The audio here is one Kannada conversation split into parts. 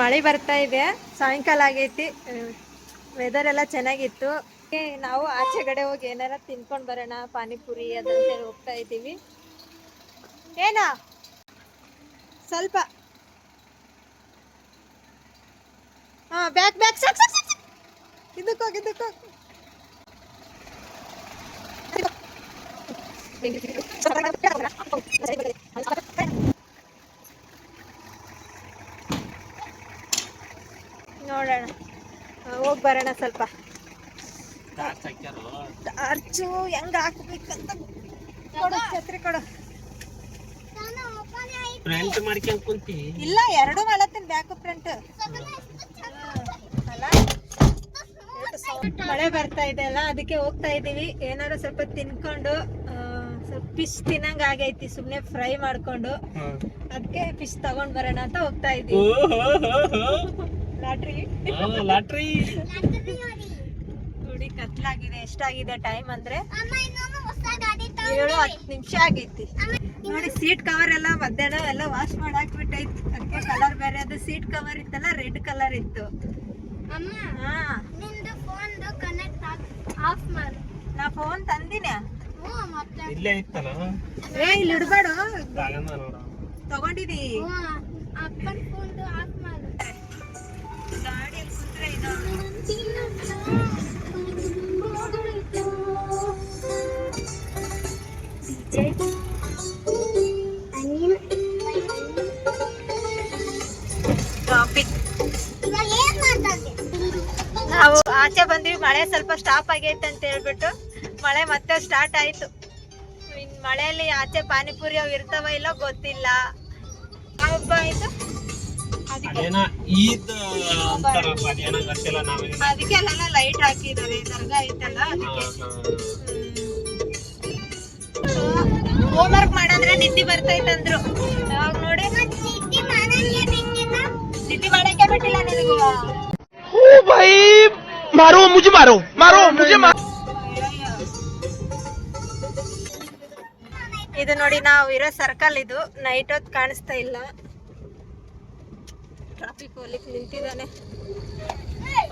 ಮಳೆ ಬರ್ತಾ ಇದೆ. ಸಾಯಂಕಾಲ ಆಗೈತಿ. ವೆದರ್ ಎಲ್ಲ ಚೆನ್ನಾಗಿತ್ತು. ನಾವು ಆಚೆ ಕಡೆ ಹೋಗಿ ಏನಾರ ತಿನ್ಕೊಂಡ್ ಬರೋಣ, ಪಾನಿಪುರಿ ಅದಂತೇಳಿ ಹೋಗ್ತಾ ಇದ್ದೀವಿ. ಏನ? ಸ್ವಲ್ಪ. ಹಾ ಬ್ಯಾಕ್ ಬ್ಯಾಕ್ ಸಾಕ್ ಸಾಕ್ ನೋಡೋಣ ಹೋಗಿ ಬರೋಣ ಸ್ವಲ್ಪ. ಟಾರ್ಚು ಹೆಂಗ ಹಾಕ್ಬೇಕಂತ ಕೊಡು ಛತ್ರಿ ಕೊಡು. ಇಲ್ಲ ಎರಡು ಮಾಡತ್ತೀನಿ ಬ್ಯಾಕ್ ಫ್ರಂಟ್ ಅಲ್ಲ? ಮಳೆ ಬರ್ತಾ ಇದೆ ಅಲ್ಲ ಅದಕ್ಕೆ ಹೋಗ್ತಾ ಇದೀವಿ. ಏನಾರು ಸ್ವಲ್ಪ ತಿನ್ಕೊಂಡು ಸ್ವಲ್ಪ ಫಿಶ್ ತಿನ್ನಂಗ ಆಗೈತಿ ಸುಮ್ನೆ ಫ್ರೈ ಮಾಡ್ಕೊಂಡು. ಅದಕ್ಕೆ ಫಿಶ್ ತಗೊಂಡ್ ಬರೋಣ ಅಂತ ಹೋಗ್ತಾ ಇದೀವಿ. ಲಾಟ್ರಿ. ಲಾಟ್ರಿ. ನೋಡಿ ಕತ್ಲಾಗಿದೆ ಎಷ್ಟಾಗಿದೆ ಟೈಮ್ ಅಂದ್ರೆ ಏಳು ಹತ್ತು ನಿಮಿಷ ಆಗೈತಿ. ನೋಡಿ ಸೀಟ್ ಕವರ್ ಎಲ್ಲ ಮಧ್ಯಾಹ್ನ ಎಲ್ಲ ವಾಶ್ ಮಾಡಿ ಹಾಕ್ಬಿಟ್ಟೈತಿ ಅದಕ್ಕೆ ಕಲರ್ ಬೇರೆ ಅದು ಸೀಟ್ ಕವರ್ ಇತ್ತಲ್ಲ ರೆಡ್ ಕಲರ್ ಇತ್ತು. ಅಮ್ಮ ಹಾ. ನಿಂದು ಫೋನ್ ಕನೆಕ್ಟ್ ಆಫ್ ಮಾಡು. ನಾ ಫೋನ್ ತಂದಿನ? ಇಲ್ಲೇ ಇತ್ತಲ್ಲ? ಏ ಇಲ್ಲಿ ಇಡಬೇಡ. ತಗೊಂಡಿದಿ. ಅಪ್ಪನ ಫೋನ್ ಮಳೆ ಸ್ವಲ್ಪ ಸ್ಟಾಪ್ ಆಗೈತೆ ಅಂತ ಹೇಳ್ಬಿಟ್ಟು ಮಳೆ ಮತ್ತೆ ಸ್ಟಾರ್ಟ್ ಆಯ್ತು. ಇನ್ ಮಳೆಯಲ್ಲಿ ಆಚೆ ಪಾನಿಪುರಿ ಅವು ಇರ್ತಾವ ಇಲ್ಲೋ ಗೊತ್ತಿಲ್ಲ. ಹಬ್ಬ ಆಯ್ತು? ಅದಕ್ಕೆ ಅಲ್ಲೆಲ್ಲ ಲೈಟ್ ಹಾಕಿದಾರೆ ದರ್ಗ ಐತಲ್ಲ ಅದಕ್ಕೆ. ಹೋಮ್. ವರ್ಕ್ ಮಾಡಿದ್ರೆ ನಿದ್ದೆ ಬರ್ತೈತಂದ್ರು. ಅವಾಗ ನೋಡಿ. ನಿದ್ದೆ ಮಾಡಕ್ಕೆ ಬಿಟ್ಟಿಲ್ಲ ನಿನಗೂ. मारो मुझे मारो मारो मुझे मारो ಇದು ನೋಡಿ ನಾವು ಇರೋ ಸರ್ಕಲ್ ಇದು ನೈಟ್ ಹೊತ್ತು ಕಾಣಿಸ್ತಾ ಇಲ್ಲ ಟ್ರಾಫಿಕ್ ಹೋಗ್ಲಿಕ್ಕೆ ನಿಂತಿದ್ದಾನೆ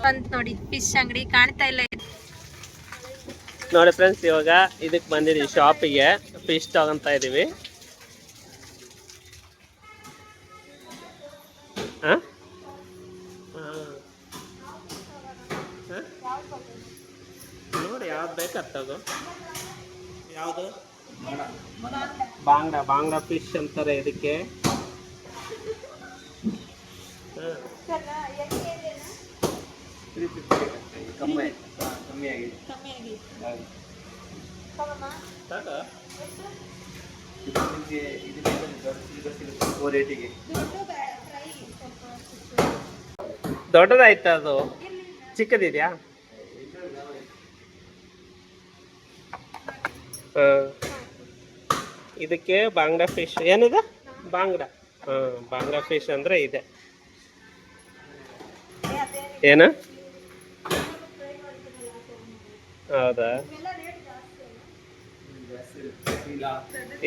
ಬಂತ್ ನೋಡಿ ಫಿಶ್ ಅಂಗಡಿ ಕಾಣ್ತಾ ಇಲ್ಲ ಇದು. ನೋಡಿ ಫ್ರೆಂಡ್ಸ್ ಇವಾಗ ಇದಕ್ಕೆ ಬಂದಿದ್ದೀವಿ ಶಾಪಿಗೆ ಫಿಶ್ ತಗೊಂತ ಇದೀವಿ ಬಾಂಗ್ಡ ಬಾಂಗ್ಡ ಫಿಶ್ ಅಂತಾರೆ ಇದಕ್ಕೆ. ಹಾ. ದೊಡ್ಡದಾಯ್ತು ಅದು? ಚಿಕ್ಕದಿದೆಯಾ? ಇದಕ್ಕೆ ಬಾಂಗ್ಡಾ ಫಿಶ್ ಏನಿದೆ? ಬಾಂಗ್ಡ. ಹಾಂ, ಬಾಂಗ್ಡಾ ಫಿಶ್ ಅಂದರೆ ಇದೆ. ಏನ? ಹೌದಾ.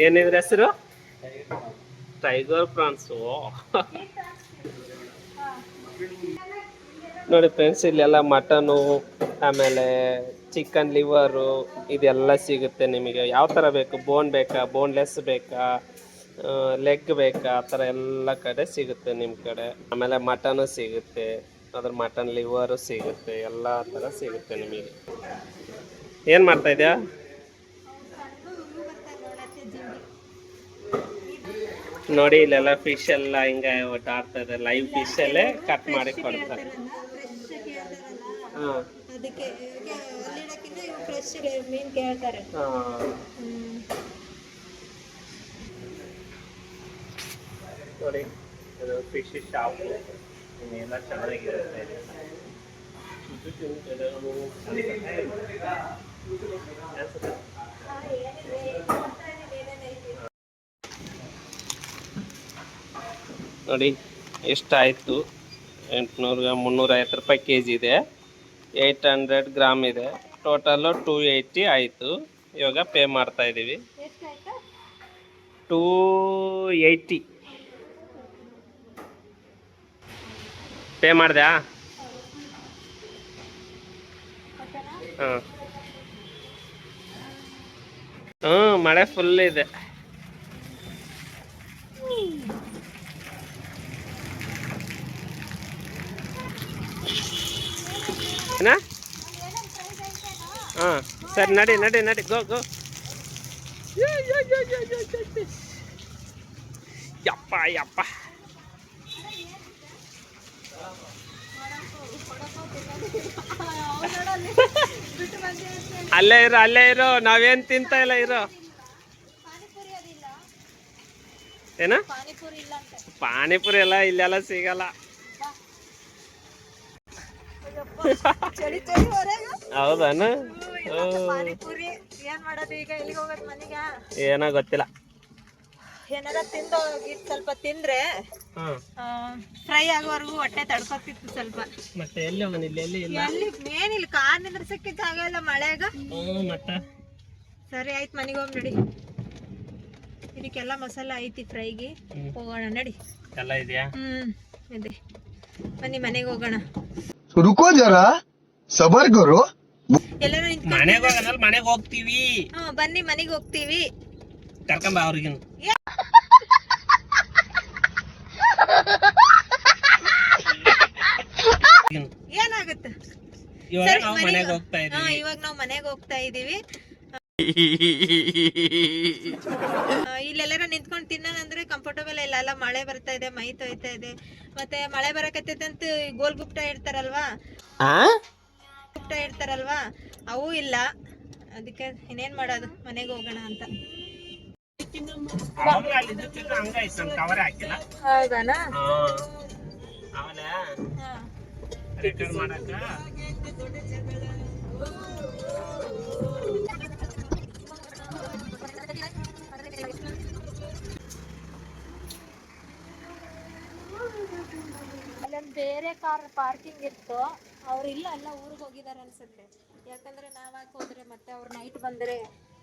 ಏನಿದ್ರ ಹೆಸರು? ಟೈಗರ್ ಪ್ರಾನ್ಸು ನೋಡಿ ಫ್ರೆಂಡ್ಸ್ ಇಲ್ಲೆಲ್ಲ ಮಟನು ಆಮೇಲೆ ಚಿಕನ್ ಲಿವರು ಇದೆಲ್ಲ ಸಿಗುತ್ತೆ ನಿಮಗೆ. ಯಾವ ಥರ ಬೇಕು? ಬೋನ್ ಬೇಕಾ? ಬೋನ್ಲೆಸ್ ಬೇಕಾ? ಲೆಗ್ ಬೇಕಾ? ಆ ಥರ ಎಲ್ಲ ಕಡೆ ಸಿಗುತ್ತೆ ನಿಮ್ಮ ಕಡೆ. ಆಮೇಲೆ ಮಟನು ಸಿಗುತ್ತೆ. ಅದ್ರ ಮಟನ್ ಲಿವರು ಸಿಗುತ್ತೆ. ಎಲ್ಲ ಥರ ಸಿಗುತ್ತೆ ನಿಮಗೆ. ಏನು ಮಾಡ್ತಾ ಇದೆಯಾ. ನೋಡಿ ಇಲ್ಲೆಲ್ಲ ಫಿಶ್ ಎಲ್ಲ ಹಿಂಗೆ ಒಟ್ಟು ಇದೆ. ಲೈವ್ ಫಿಶ್ ಅಲ್ಲೇ ಕಟ್ ಮಾಡಿ ಕೊಡ್ತಾರೆ. ಹಾಂ. ಅದಕ್ಕೆ ಇವ್ರಿಗೆ ಅಲ್ಲಿಡಕ್ಕಿಂತ ಇವ್ರು ಫ್ರೆಶ್ ಮೀನ್ ಕೇಳ್ತಾರೆ ಹ್ಮ್. ನೋಡಿ ಇದು ಫಿಶ್ ಶಾಪ್ ಎಲ್ಲ ಚೆನ್ನಾಗಿರುತ್ತೆ ಹಾ, ಏನಿದೆ? ನೋಡ್ತಾ ಇದೀನಿ ಏನೇನೈತಿ. ನೋಡಿ ಎಷ್ಟಾಯಿತು ಎಂಟುನೂರು ಮುನ್ನೂರೈವತ್ತು ರೂಪಾಯಿ ಕೆ ಜಿ ಇದೆ ಏಯ್ಟ್ ಹಂಡ್ರೆಡ್ ಗ್ರಾಮ್ ಇದೆ ಟೋಟಲ್ಲು ಟೂ ಏಯ್ಟಿ ಆಯಿತು. ಇವಾಗ ಪೇ ಮಾಡ್ತಾ ಇದ್ದೀವಿ ಟೂ ಏಯ್ಟಿ. ಪೇ ಮಾಡ್ದೆ ಹಾಂ ಹ್ಞೂ ಮಳೆ ಫುಲ್ ಇದೆ. ಏನ? ಹಾಂ ಸರಿ ನಡಿ ನಡಿ ನಡಿ ಗೋ ಗೋ ಯಪ್ಪ ಯಪ್ಪ. ಅಲ್ಲೇ ಇರೋ ಅಲ್ಲೇ ಇರೋ ನಾವೇನು ತಿಂತ ಇಲ್ಲ ಇರೋ. ಏನ? ಪಾನಿಪುರಿ ಎಲ್ಲ ಇಲ್ಲೆಲ್ಲ ಸಿಗಲ್ಲ. ಹೌದಾನ? ಪಾನಿಪುರಿ. ಏನ್ ಮಾಡೋದು ಈಗ? ಎಲ್ಲಿ ಹೋಗೋದು ಮನೆಗ? ಏನೋ ಗೊತ್ತಿಲ್ಲ. ಏನಾರ ತಿಂದು ಹೋಗಿದ್ ಸ್ವಲ್ಪ ತಿಂದ್ರೆ ಫ್ರೈ ಆಗೋವರೆಗೂ ಹೊಟ್ಟೆ ತಡ್ಕೊತಿತ್ತು ಸ್ವಲ್ಪ. ಮತ್ತೆ ಎಲ್ಲಿ ಅವನು ಇಲ್ಲಿ? ಎಲ್ಲಿ ಇಲ್ಲ? ಎಲ್ಲಿ? ಮೇನ್ ಇಲ್ಲ ಕಾರ್ ನಿಂದ್ರಸಕ್ಕೆ ಜಾಗ ಇಲ್ಲ ಮಳೆಗ. ಮತ್ತ ಸರಿ ಆಯ್ತು ಮನೆಗೆ ಹೋಗಿ ನಡಿ. ಇದಕ್ಕೆಲ್ಲ ಮಸಾಲಾ ಐತಿ ಫ್ರೈಗೆ ಹೋಗೋಣ ನಡಿ. ಎಲ್ಲ ಇದೆಯಾ? ಹ್ಮ್ ಇದೆ ಬನ್ನಿ ಮನೆಗೆ ಹೋಗೋಣ. ರುಕೋ ಜರಾ ಸಬರ್ ಎಲ್ಲರೂ ನಿಂತ್ ಮನೆಗೆ ಹೋಗೋಣ ಮನೆಗೆ ಹೋಗ್ತೀವಿ. ಹ್ಮ್ ಬನ್ನಿ ಮನೆಗೆ ಹೋಗ್ತೀವಿ. ಕರ್ಕೊಂಬ ಅವ್ರಿಗಿನ. ಏನಾಗುತ್ತೆ? ಇವಾಗ ನಾವು ಮನೆಗೆ- ಮನೆಗೆ ಹೋಗ್ತಾ ಹಾ ಇದೀವಿ. ಇವಾಗ ನಾವು ಮನೆಗೆ ಹೋಗ್ತಾ ಇದೀವಿ. ಆ, ಇಲ್ಲೆಲ್ಲಾರ ನಿಂತ್ಕೊಂಡು ತಿನ್ನೋಣ ಅಂದ್ರೆ ಕಂಫರ್ಟಬಲ್ ಇಲ್ಲ ಅಲ್ಲ ಮಳೆ ಬರ್ತಾ ಇದೆ ಮೈ ತೊಯ್ತಾ ಇದೆ. ಮತ್ತೆ ಮಳೆ ಬರಕತ್ತೈತೆ ಅಂತ ಗೋಲ್ ಗುಪ್ಟ ಇಡ್ತಾರಲ್ವಾ ಗುಪ್ಟ ಇರ್ತಾರಲ್ವಾ? ಅವು ಇಲ್ಲ. ಅದಕ್ಕೆ ಇನ್ನೇನ್ ಮಾಡೋದು? ಮನೆಗೆ ಹೋಗೋಣ ಅಂತ. ಹೌದಾನಾ? ಅಲ್ಲೊಂದು ಬೇರೆ ಕಾರ್ ಪಾರ್ಕಿಂಗ್ ಇತ್ತು. ಅವ್ರು ಇಲ್ಲ, ಎಲ್ಲ ಊರಿಗೆ ಹೋಗಿದ್ದಾರೆ ಅನ್ಸುತ್ತೆ. ಯಾಕಂದ್ರೆ ನಾವಾಕ್ ಹೋದ್ರೆ ಮತ್ತೆ ಅವ್ರು ನೈಟ್ ಬಂದ್ರೆ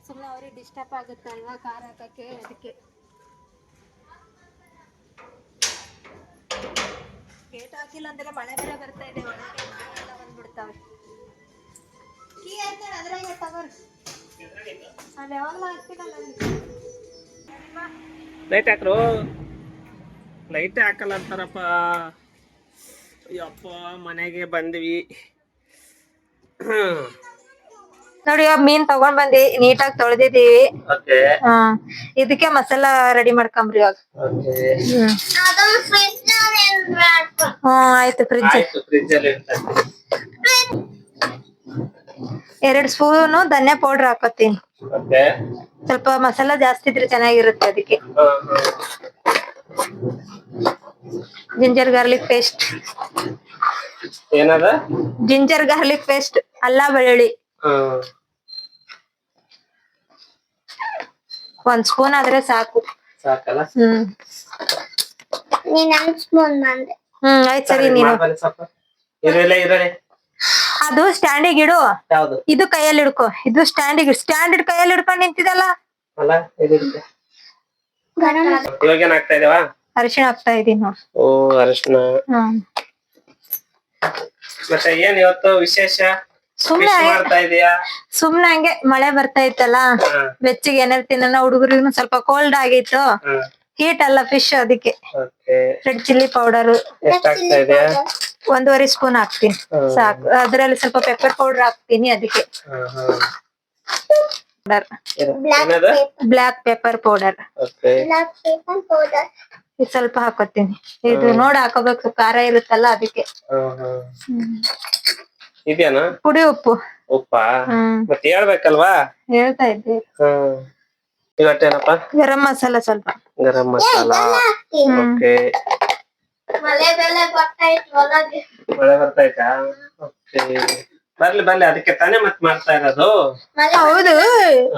ಸುಮ್ಮನೆ ಅವ್ರಿಗೆ ಡಿಸ್ಟರ್ಬ್ ಆಗುತ್ತೆ ಅಲ್ವಾ ಕಾರ್ ಹಾಕಕ್ಕೆ ಅದಕ್ಕೆ. ಗೇಟ್ ಹಾಕಿಲ್ಲ ಅಂದ್ರೆ ಮಳೆ ಬೇರೆ ಬರ್ತಾ ಇದೆ, ಒಳಗೆ ನಾವೆಲ್ಲ ಬಂದ್ಬಿಡ್ತಾವೆ. ಕೀ ಆಯ್ತಾಳೆ ಅದ್ರಾಗೆ ಅಲ್ಲಿ ಯಾವಾಗಲೂ ಹಾಕ್ತೀನಲ್ಲ ಅಲ್ಲಿ. ಲೈಟ್ ಹಾಕ್ರು. ಲೈಟ್ ಹಾಕಲ್ಲ ಅಂತಾರಪ್ಪ. ಯಪ್ಪ ಮನೆಗೆ ಬಂದ್ವಿ. ನೋಡಿ ಮೀನ್ ತಗೊಂಡ್ ಬಂದಿ ನೀಟಾಗಿ ತೊಳೆದಿದೀವಿ ಇದಕ್ಕೆ ಮಸಾಲ ರೆಡಿ ಮಾಡ್ಕೊಂಬ್ರಿ ಇವಾಗ. ಹ್ಮ್. ಆಯ್ತು ಫ್ರಿಜ್ ಎರಡ್ ಸ್ಪೂನು ಧನ್ಯ ಪೌಡರ್ ಹಾಕೋತೀನಿ. ಸ್ವಲ್ಪ ಮಸಾಲ ಜಾಸ್ತಿ ಇದ್ರೆ ಚೆನ್ನಾಗಿರುತ್ತೆ ಅದಕ್ಕೆ. ಜಿಂಜರ್ ಗಾರ್ಲಿಕ್ ಪೇಸ್ಟ್ ಏನದ? ಜಿಂಜರ್ ಗಾರ್ಲಿಕ್ ಪೇಸ್ಟ್ ಅಲ್ಲ ಬೆಳ್ಳುಳ್ಳಿ. ಒಂದ್ ಸ್ಪೂನ್ ಆದ್ರೆ ಸಾಕು. ಸಾಕಲ್ಲ? ಹ್ಮ್. ನೀನ್ ಹಂಗ್ ಸ್ಪೂನ್ ಬಂದೆ ಹ್ಮ್ ಆಯ್ತ್ ಸರಿ ನೀನು. ಮಾಡ್ಬನ್ನಿ ಸ್ವಲ್ಪ ಇರಲೇ ಇರಲೇ ಅದು ಸ್ಟ್ಯಾಂಡಿಗೆ ಇಡು. ಯಾವ್ದು? ಇದು ಕೈಯಲ್ಲಿ ಹಿಡ್ಕೊ. ಇದು ಸ್ಟ್ಯಾಂಡಿಗೆ ಸ್ಟ್ಯಾಂಡರ್ಡ್ ಕೈಯಲ್ಲಿ ಹಿಡ್ಕೊಂಡು ನಿಂತಿದಲ್ಲ? ಅಲ್ಲ ಇದಿರುತ್ತೆ ಇವಾಗ ಏನಾಗ್ತಾ ಆಗ್ತಾ ಇದಾವ? ಅರಿಶಿಣ ಹಾಕ್ತಾ ಇದೀನಿ ನೋಡಿ ಓ ಅರಿಶಿನ ಹ್ಮ್ ಮತ್ತೆ ಏನ್ ಇವತ್ತು ವಿಶೇಷ? ಸುಮ್ನೆ Fish ಮಾಡ್ತಾ ಇದೀಯಾ? ಸುಮ್ನೆ ಹಂಗೆ ಮಳೆ ಬರ್ತಾ ಇತ್ತಲ್ಲ ಹಾ, ಬೆಚ್ಚಿಗೆ ಏನಾರು ತಿನ್ನ ಹುಡುಗರಿಗೂ ಸ್ವಲ್ಪ ಕೋಲ್ಡ್ ಆಗಿತ್ತು. ಹಾ, ಹೀಟ್ ಅಲ್ಲ ಫಿಶ್ ಅದಕ್ಕೆ. ಓಕೆ. ರೆಡ್ ಚಿಲ್ಲಿ ಪೌಡರ್ ಇದೆಯಾ? ಒಂದೂವರೆ ಸ್ಪೂನ್ ಹಾಕ್ತೀನಿ. ಹ್ಮ್. ಸಾಕು. ಅದ್ರಲ್ಲಿ ಸ್ವಲ್ಪ ಪೆಪ್ಪರ್ ಪೌಡರ್ ಹಾಕ್ತೀನಿ ಅದಕ್ಕೆ. ಹಾ, ಹಾ. ಬ್ಲಾಕ್. ಏನದು? Pepper powder okay. Black pepper powder ಇದು ಸ್ವಲ್ಪ ಹಾಕೋತೀನಿ. ಇದು ನೋಡ್ ಹಾಕೋಬೇಕು ಖಾರ ಇರುತ್ತಲ್ಲ ಅದಕ್ಕೆ. ಇದೇನಾ ಪುಡಿ ಉಪ್ಪು. ಉಪ್ಪಾ? ಹೇಳ್ಬೇಕಲ್ವಾ? ಹೇಳ್ತಾ ಇದ್ದೆ. ಹ್ಮ್. ಇವತ್ತೇನಪ್ಪ ಗರಂ ಮಸಾಲ ಸ್ವಲ್ಪ. ಗರಂ ಮಸಾಲ. ಓಕೆ. ಮಳೆ ಬರ್ತಾ ಬರ್ತಾಯ್ತಾ ಓಕೆ. ಬರ್ಲಿ ಬರ್ಲಿ ಅದಕ್ಕೆ ತಾನೇ ಮತ್ ಮಾಡ್ತಾ ಇರೋದು. ಹೌದು.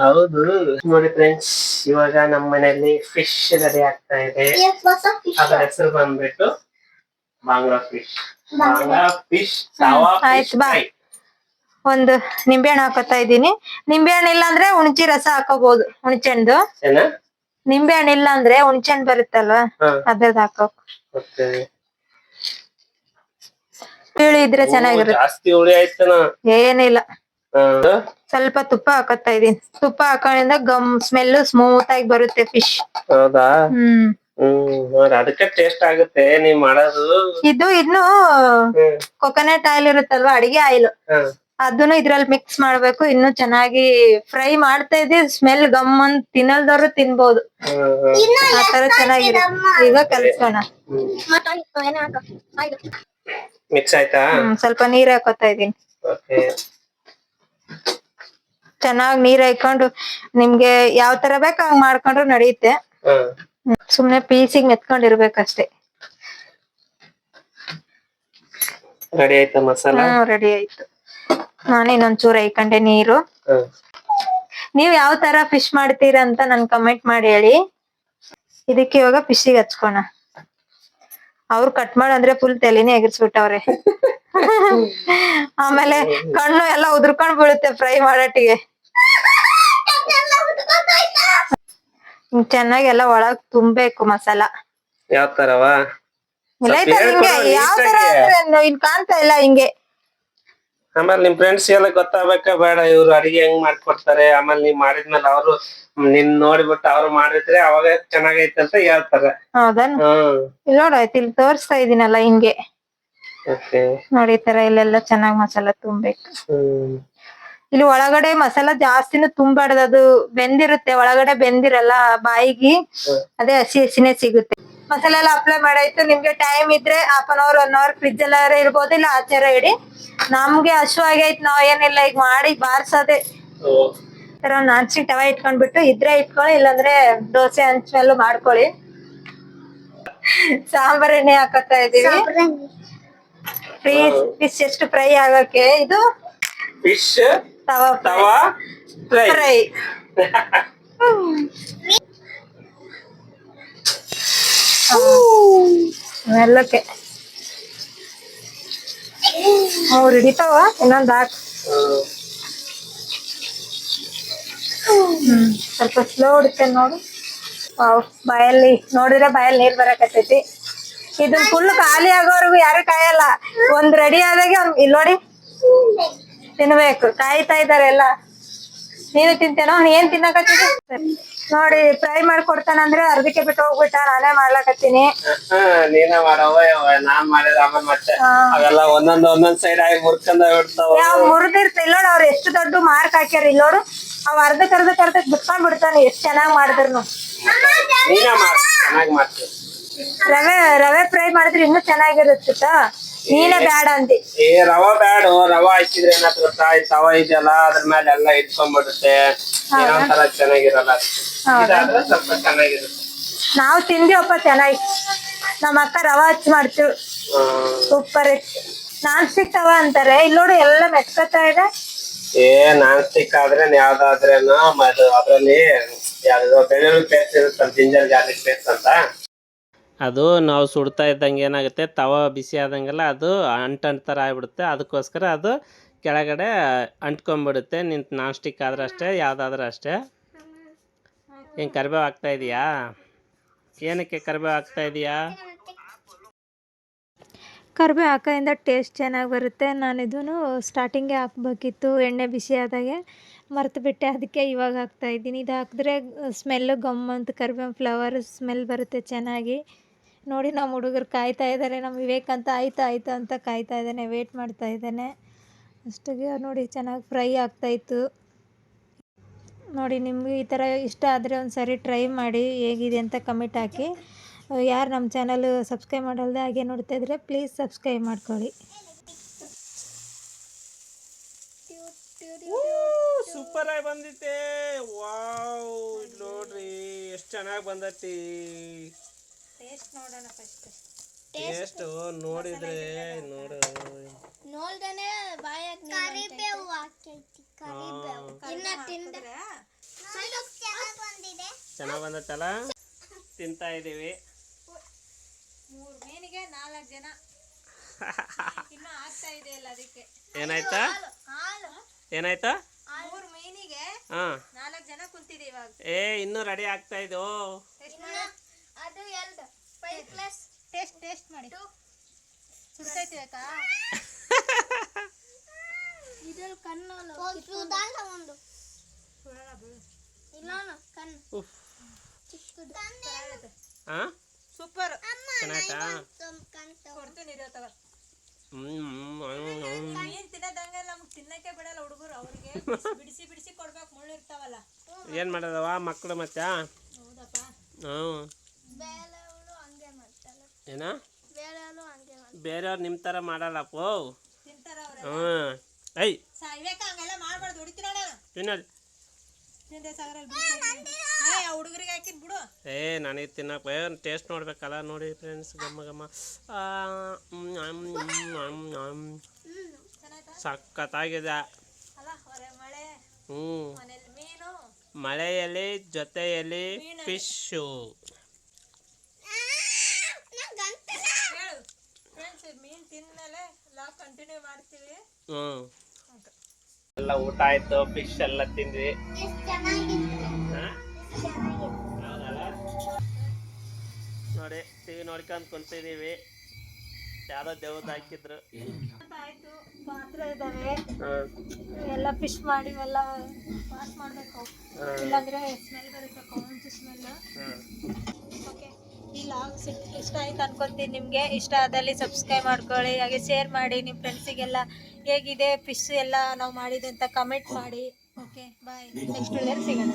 ಹೌದು. ನೋಡಿ ಫ್ರೆಂಡ್ಸ್ ಇವಾಗ ನಮ್ಮ ಮನೆಯಲ್ಲಿ ಫಿಶ್ ರೆಡಿ ಆಗ್ತಾ ಇದೆ. ಅದರ ಹೆಸರು ಬಂದ್ಬಿಟ್ಟು ಬಾಂಗ್ಲಾ ಫಿಶ್ ಬಾಂಗ್ಲಾ ಫಿಶ್ ಆಯ್ತು, ಫಿಶ್ ಬಾ. ಫ್ರೈ ಒಂದು ನಿಂಬೆಹಣ್ಣು ಹಾಕೋತಾ ಇದೀನಿ ನಿಂಬೆಹಣ್ಣು ಇಲ್ಲ ಅಂದ್ರೆ ಹುಣಚಿ ರಸ ಹಾಕೋಬಹುದು ಹುಣಚೆಂಡು ನಿಂಬೆ ನಿಂಬೆಹಣ್ಣು ಇಲ್ಲ ಅಂದ್ರೆ ಹುಣಚೆಹಣ್ಣು ಬರುತ್ತಲ್ವಾ? ಅದ್ರದ್ದು ಹಾಕೋ ಓಕೆ ಹುಳಿ ಇದ್ರೆ ಚೆನ್ನಾಗಿರುತ್ತೆ. ಜಾಸ್ತಿ ಹುಳಿ ಆಯ್ತನ? ಏನಿಲ್ಲ. ಸ್ವಲ್ಪ ತುಪ್ಪ ಹಾಕತ್ತಾ ಇದೀನಿ. ತುಪ್ಪ ಹಾಕೋದ್ರಿಂದ ಗಮ್ ಸ್ಮೆಲ್ ಸ್ಮೂತ್ ಆಗಿ ಬರುತ್ತೆ ಫಿಶ್ ಹೌದಾ? ಹ್ಮ್. ಹ್ಮ್ ಅದಕ್ಕೆ ಟೇಸ್ಟ್ ಆಗುತ್ತೆ ನೀವ್ ಮಾಡೋದು. ಇದು ಇನ್ನು ಕೊಕೊನಟ್ ಆಯಿಲ್ ಇರುತ್ತಲ್ವಾ ಅಡಿಗೆ ಆಯಿಲ್. ಅದನ್ನು ಇದ್ರಲ್ಲಿ ಮಿಕ್ಸ್ ಮಾಡ್ಬೇಕು. ಇನ್ನು ಚೆನ್ನಾಗಿ ಫ್ರೈ ಮಾಡ್ತಾ ಇದ್ದೀವಿ. ಸ್ಮೆಲ್ ಗಮ್ ಅಂತ ತಿನ್ನಲ್ದವ್ರು ತಿನ್ಬಹುದು ಆತರ ಹ್ಮ್. ಆ ತರ ಚೆನ್ನಾಗಿರುತ್ತೆ. ಈಗ ಕಲ್ಸೋಣ ಮಿಕ್ಸ್ ಆಯ್ತಾ? ಹ್ಮ್ ಸ್ವಲ್ಪ ನೀರ್ ಹಾಕೋತಾ ಇದೀನಿ ಓಕೆ ಚೆನ್ನಾಗ್ ನೀರ್ ಹಾಕೊಂಡು ನಿಮ್ಗೆ ಯಾವ ತರ ಬೇಕು ಹಂಗ್ ಮಾಡ್ಕೊಂಡ್ರು ನಡೆಯುತ್ತೆ. ಸುಮ್ನೆ ಪೀಸಿಗೆ ಮೆತ್ಕೊಂಡಿರ್ಬೇಕಷ್ಟೇ. ರೆಡಿ ಆಯ್ತಾ ಮಸಾಲ? ಹ್ಮ್ ರೆಡಿ ಆಯ್ತು. ನಾನು ಇನ್ನೊಂಚೂರು ಹಾಕೊಂಡೆ ನೀರು. ನೀವ್ ಯಾವ ತರ ಫಿಶ್ ಮಾಡ್ತೀರಾ ಅಂತ ನನ್ ಕಮೆಂಟ್ ಮಾಡಿ ಹೇಳಿ. ಇದಕ್ಕೆ ಇವಾಗ ಫಿಶಿಗೆ ಹಚ್ಕೋಣ. ಅವ್ರು ಕಟ್ ಮಾಡಂದ್ರೆ ಫುಲ್ ತಲೆನೇ ಎಗರ್ಸ್ಬಿಟ್ಟವ್ರೆ. ಆಮೇಲೆ ಕಣ್ಣು ಎಲ್ಲ ಉದ್ರಕೊಂಡ್ ಬೀಳುತ್ತೆ ಫ್ರೈ ಮಾಡಟ್ಟಿಗೆ. ಚೆನ್ನಾಗಿ ಎಲ್ಲ ಒಳಗ್ ತುಂಬೇಕು ಮಸಾಲ. ಯಾವ ತರವಾ? ಇಲ್ಲ ಯಾವ ತರ. ಅಂದ್ರೆ ಇಲ್ಲಿ ಕಾಣ್ತಾ ಇಲ್ಲ ಹಿಂಗೆ. ಆಮೇಲೆ ನಿಮ್ ಫ್ರೆಂಡ್ಸ್ ಎಲ್ಲ ಗೊತ್ತಾಗಬೇಕ ಬೇಡ ಇವ್ರು ಅಡಿಗೆ ಹೆಂಗ್ ಮಾಡ್ಕೊಡ್ತಾರೆ ಆಮೇಲೆ ನೀವ್ ಮಾಡಿದ್ಮೇಲೆ ಅವರು ನಿನ್ ನೋಡ್ಬಿಟ್ಟು ಅವ್ರು ಮಾಡಿದ್ರೆ ಅವಾಗ ಚೆನ್ನಾಗೈತೆ ಅಂತ ಹೇಳ್ತಾರೆ. ಹೌದಾ? ಹ್ಮ್. ಇಲ್ಲಿ ತೋರಿಸ್ತಾ ಇದೀನಲ್ಲ ಹಿಂಗೆ. ಓಕೆ ನೋಡಿ ಈ ತರ ಇಲ್ಲೆಲ್ಲ ಚೆನ್ನಾಗ್ ಮಸಾಲ ತುಂಬೇಕು ಹ್ಮ್. ಇಲ್ಲಿ ಒಳಗಡೆ ಮಸಾಲ ಜಾಸ್ತಿನೂ ತುಂಬಾಡ್ದು ಅದು ಬೆಂದಿರುತ್ತೆ ಒಳಗಡೆ ಬೆಂದಿರಲ್ಲ ಬಾಯಿಗೆ. ಅದೇ ಹಸಿ ಹಸಿನೇ ಸಿಗುತ್ತೆ. ಮಸಾಲೆ ಎಲ್ಲ ಅಪ್ಲೈ ಮಾಡಾಯ್ತು. ನಿಮ್ಗೆ ಟೈಮ್ ಇದ್ರೆ half an hour one hour fridge ಎಲ್ಲ ಇರ್ಬೋದು ಇಲ್ಲ ಆಚಾರ ಇಡಿ. ನಮ್ಗೆ ಹಶು ಆಯ್ತು ನಾವ್ ಏನಿಲ್ಲ ಈಗ ಮಾಡಿ ಬಾರ್ಸದೆ. ತರ ತವ ಇಟ್ಕೊಂಡ್ಬಿಟ್ಟು ಇದ್ರೆ ಇಟ್ಕೊಳ್ಳಿ ಇಲ್ಲಾಂದ್ರೆ ದೋಸೆ ಹಂಚ್ ಮೇಲೂ ಮಾಡ್ಕೊಳ್ಳಿ. ಸಾಂಬಾರ್ ಎಣ್ಣೆ ಹಾಕೋತಾ ಇದೀವಿ ಫಿಶ್ ಫಿಶ್ ಎಷ್ಟು ಫ್ರೈ ಆಗೋಕೆ? ಇದು fish tawa tawa fry fry ಮೆಲ್ಲಕ್ಕೆ ಮೂರ್ ಹಿಡಿತಾವ ಇನ್ನೊಂದ್ ಹಾಕ್. ಸ್ವಲ್ಪ ಸ್ಲೋ ನೋಡು. ವಾವ್, ಬಾಯಲ್ಲಿ, ನೋಡಿದ್ರೆ ಬಾಯಲ್ಲಿ ನೀರ್ ಬರಕತ್ತೈತಿ. ಇದನ್ ಫುಲ್ ಖಾಲಿ ಆಗೋವರೆಗೂ ಯಾರು ಕಾಯಲ್ಲ. ಒಂದ್ ರೆಡಿ ಆದಾಗ ಇಲ್ಲಿ ನೋಡಿ. ತಿನ್ಬೇಕು. ಕಾಯ್ತಾ ಇದಾರೆ ಎಲ್ಲ. ನೀನು ತಿಂತೇನೋ ಏನ್ ತಿನ್ನಕತ್ತೀನಿ? ನೋಡಿ ಫ್ರೈ ಮಾಡಿ ಕೊಡ್ತಾನಂದ್ರೆ ಅರ್ಧಕ್ಕೆ ಬಿಟ್ಟು ಹೋಗ್ಬಿಟ್ಟ ನಾನೇ ಮಾಡ್ಲಕತ್ತೀನಿ. ನೀನ ಮಾಡವ ನಾನ್ ಮಾಡಿದ್ರೆ ಆಮೇಲೆ ಮತ್ತೆ ಅವೆಲ್ಲ ಒಂದೊಂದ್ ಒಂದೊಂದ್ ಸೈಡ್ ಆಗಿ ಮುರ್ಕೊಂಡ ಬಿಡ್ತಾವ ಯಾವ ಮುರಿದಿರ್ತ ಇಲ್ಲೋಡು ಅವ್ರು ಎಷ್ಟು ದೊಡ್ಡ ಮಾರ್ಕ್ ಹಾಕ್ಯಾರ ಇಲ್ಲೋರು ಅವ್ ಅರ್ಧಕ್ ಅರ್ಧಕ್ ಅರ್ಧಕ್ ಬಿಟ್ಕೊಂಡ್ ಬಿಡ್ತಾನೆ ಎಷ್ಟ್ ಚೆನ್ನಾಗ್ ಮಾಡಿದ್ರು ರವೆ ರವೆ ಫ್ರೈ ಮಾಡಿದ್ರೆ ಇನ್ನೂ ಚೆನ್ನಾಗಿರುತ್ತ ನೀನೇ ಬ್ಯಾಡ ಅಂದಿ. ಏ ರವ ಬ್ಯಾಡ ರವ ಹಾಕಿದ್ರೆ ಏನಾದ್ರು ತಾಯಿ ಈ ತವ ಇದೆಯಲ್ಲ ಅದ್ರ ಮೇಲೆ ಎಲ್ಲ ಇಟ್ಕೊಂಡ್ಬಿಡುತ್ತೆ. ಏನೋ ತರ ಚೆನ್ನಾಗಿರಲ್ಲ. ಇದಾದ್ರೆ ಸ್ವಲ್ಪ ಚೆನ್ನಾಗಿರುತ್ತೆ. ನಾವು ತಿಂದಿವಪ್ಪ ಚೆನ್ನಾಗಿ. ನಮ್ಮ ಅಕ್ಕ ರವ ಹಚ್ಚಿ ಮಾಡ್ತೀವಿ. ಸೂಪರ್ ಇತ್ತು ನಾನ್ ಸ್ಟಿಕ್ ತವ ಅಂತಾರೆ. ಇಲ್ಲೋಡು ಎಲ್ಲ ಮೆತ್ಕೊತಾ ಇದೆ. ಏ ನಾನ್ ಸ್ಟಿಕ್ ಆದ್ರೆ ಯಾವ್ದಾದ್ರೇನು ಅದು ಅದ್ರಲ್ಲಿ ಯಾವ್ದು ಬೆಳ್ಳುಳ್ಳಿ ಪೇಸ್ಟ್ ಇರುತ್ತಲ್ಲ ಜಿಂಜರ್ ಗಾರ್ಲಿಕ್ ಪೇಸ್ಟ್ ಅಂತ. ಅದು ನಾವು ಸುಡ್ತಾ ಇದ್ದಂಗೆ ಏನಾಗುತ್ತೆ, ತವ ಬಿಸಿ ಆದಂಗೆಲ್ಲ ಅದು ಅಂಟಂಟು ಥರ ಆಗಿಬಿಡುತ್ತೆ. ಅದಕ್ಕೋಸ್ಕರ ಅದು ಕೆಳಗಡೆ ಅಂಟ್ಕೊಂಬಿಡುತ್ತೆ ನಿಂತು ನಾನ್ ಸ್ಟಿಕ್ ಆದ್ರೆ ಅಷ್ಟೇ, ಯಾವುದಾದ್ರೂ ಅಷ್ಟೇ. ಏನು ಕರಿಬೇವು ಹಾಕ್ತಾ ಇದೆಯಾ? ಏನಕ್ಕೆ ಕರಿಬೇವು ಹಾಕ್ತಾ ಇದೆಯಾ? ಕರಿಬೇವು ಹಾಕೋದ್ರಿಂದ ಟೇಸ್ಟ್ ಚೆನ್ನಾಗಿ ಬರುತ್ತೆ. ನಾನು ಇದೂ ಸ್ಟಾರ್ಟಿಂಗೇ ಹಾಕ್ಬೇಕಿತ್ತು, ಎಣ್ಣೆ ಬಿಸಿ ಆದಾಗೆ. ಮರೆತು ಬಿಟ್ಟೆ ಅದಕ್ಕೆ ಇವಾಗ ಹಾಕ್ತಾಯಿದ್ದೀನಿ ಇದು ಹಾಕಿದ್ರೆ ಸ್ಮೆಲ್ಲು ಗಮ್ ಅಂತ ಕರಿಬೇವು ಫ್ಲವರ್ ಸ್ಮೆಲ್ ಬರುತ್ತೆ ಚೆನ್ನಾಗಿ. ನೋಡಿ ನಮ್ಮ ಹುಡುಗರು ಕಾಯ್ತಾ ಇದ್ದಾರೆ. ನಮ್ಮ ವಿವೇಕ್ ಅಂತ ಆಯ್ತು, ಆಯಿತು ಅಂತ ಕಾಯ್ತಾ ಇದ್ದಾನೆ ವೇಟ್ ಮಾಡ್ತಾ ಇದ್ದಾನೆ. ಅಷ್ಟಿಗೆ ನೋಡಿ ಚೆನ್ನಾಗಿ ಫ್ರೈ ಆಗ್ತಾಯಿತ್ತು ನೋಡಿ ನಿಮಗೆ ಈ ಥರ ಇಷ್ಟ ಆದರೆ ಒಂದು ಸಾರಿ ಟ್ರೈ ಮಾಡಿ, ಹೇಗಿದೆ ಅಂತ ಕಮೆಂಟ್ ಹಾಕಿ. ಯಾರು ನಮ್ಮ ಚಾನಲ್ ಸಬ್ಸ್ಕ್ರೈಬ್ ಮಾಡಲ್ದೆ ಹಾಗೆ ನೋಡ್ತಾ ಇದ್ರೆ ಪ್ಲೀಸ್ ಸಬ್ಸ್ಕ್ರೈಬ್ ಮಾಡ್ಕೊಳ್ಳಿ. ಸೂಪರ್ ಆಗಿ ಬಂದಿತ್ತೆ. ವಾವ್ ನೋಡ್ರಿ, ಎಷ್ಟು ಚೆನ್ನಾಗಿ ಬಂದೈತಿ. ಟೇಸ್ಟ್ ನೋಡೋಣ ಫಸ್ಟ್ ಟೇಸ್ಟ್ ನೋಡಿದ್ರೆ ನೋಡು. ನೋಡ್ದೇನೆ ಬಾಯಾಗ ಕರಿಬೇವು ಹಾಕೈತಿ ಕರಿಬೇವು. ಇನ್ನ ತಿಂದ್ರೆ ಚೆನ್ನಾಗಿ ಬಂದಿದೆ. ಚೆನ್ನಾಗಿ ಬಂದತ್ತಲ್ಲ? ತಿಂತಾ ಇದೀವಿ. ಮೂರು ಮೀನಿಗೆ ನಾಲ್ಕು ಜನ. ಇನ್ನ ಆಗ್ತಾ ಇದೆ ಅಲ್ಲ ಅದಕ್ಕೆ. ಏನಾಯ್ತಾ? ಹಾಲು ಏನಾಯ್ತಾ? ಮೂರು ಮೀನಿಗೆ ಹಾ. ನಾಲ್ಕು ಜನ ಕುಂತಿದೆ ಇವಾಗ. ಏ ಇನ್ನೂ ರೆಡಿ ಆಗ್ತಾ ಇದು ಅದು ಎರಡು. ಫೈವ್ ಪ್ಲಸ್ ಟೇಸ್ಟ್ ಟೇಸ್ಟ್ ಮಾಡಿ. ಸುಡ್ತೈತಿ ಬೇಕಾ ಇದ್ರಲ್ಲಿ ಕಣ್ಣು ಒಂದು. ಇಲ್ಲ ಕಣ್ಣು. ಹಾ ಹಾಂ ಸೂಪರ್ ಚೆನ್ನಾಯ್ತಾ ಕೊಡ್ತೀನಿ ಇರೋ ತಗೋ. ಹ್ಞೂ ಮೀನ್ ತಿನ್ನೋದಂಗೆಲ್ಲ ನಮ್ಗೆ ತಿನ್ನಕ್ಕೆ ಬಿಡಲ್ಲ ಹುಡುಗರು. ಅವ್ರಿಗೆ ಬಿಡಿಸಿ ಬಿಡಿಸಿ ಕೊಡ್ಬೇಕು ಮುಳ್ಳು ಇರ್ತಾವಲ್ಲ. ಏನು ಮಾಡೋದವ ಮಕ್ಕಳು ಮತ್ತೆ ಹೌದಪ್ಪ. ಹ್ಞೂ ಏನ? ಬೇರೆಯವರು ನಿಮ್ಮ ಥರ ಮಾಡಲ್ಲಪ್ಪೋ ತಿಂತಾರ ಅವ್ರೆ ಹ್ಞೂ ಐ ಸಾಯ್ಬೇಕ ಹಂಗೆಲ್ಲ ಮಾಡ್ಬಾರ್ದು ಹೊಡಿತೀರ ನಾನು? ತಿನ್ನೋದು ಏ ನನಗೆ ತಿನ್ನಕ್ಕೆ ಟೇಸ್ಟ್ ನೋಡ್ಬೇಕಲ್ಲ ನೋಡಿ ಫ್ರೆಂಡ್ಸ್ ಗಮ್ಮ ಗಮ್ಮ. ಸಖತ್ತಾಗಿದೆ. ಮಳೆ. ಹ್ಞೂ ಮೀನು. ಮಳೆಯಲ್ಲಿ ಜೊತೆಯಲ್ಲಿ ಫಿಶ್ಶು ಹೇಳು ಫ್ರೆಂಡ್ಸ್ ಮೀನ್ ಅಂತ ಎಲ್ಲ ಊಟ ಆಯ್ತು ಫಿಶ್ ಎಲ್ಲ ತಿಂದ್ವಿ. ನೋಡಿ ಟಿವಿ ನೋಡ್ಕೊಂಡ್ ಕುಂತಿದೀವಿ. ಯಾರೋ ದೇವ್ರ ಹಾಕಿದ್ರು. ಆಯ್ತು ಪಾತ್ರೆ ಇದಾವೆ. ಹ್ಮ್. ಎಲ್ಲ ಫಿಶ್ ಮಾಡಿ ಎಲ್ಲ ವಾಶ್ ಮಾಡಬೇಕು. ಇಲ್ಲಾಂದ್ರೆ ಸ್ಮೆಲ್ ಬರುತ್ತೆ ಕೌಂಟ್ ಸ್ಮೆಲ್ ಹ್ಮ್. ಓಕೆ ಈ ಲಾಗ್ ಇಷ್ಟ ಆಯ್ತು ಅನ್ಕೊಂತೀನಿ ನಿಮಗೆ. ಇಷ್ಟ ಆದಲ್ಲಿ ಸಬ್ಸ್ಕ್ರೈಬ್ ಮಾಡ್ಕೊಳ್ಳಿ, ಹಾಗೆ ಶೇರ್ ಮಾಡಿ ನಿಮ್ಮ ಫ್ರೆಂಡ್ಸಿಗೆಲ್ಲ ಹೇಗಿದೆ ಫಿಶ್ ಎಲ್ಲ ನಾವು ಮಾಡಿದೆ ಅಂತ ಕಮೆಂಟ್ ಮಾಡಿ. ಓಕೆ ಬಾಯ್ ನೆಕ್ಸ್ಟ್ ಸಿಗೋಣ.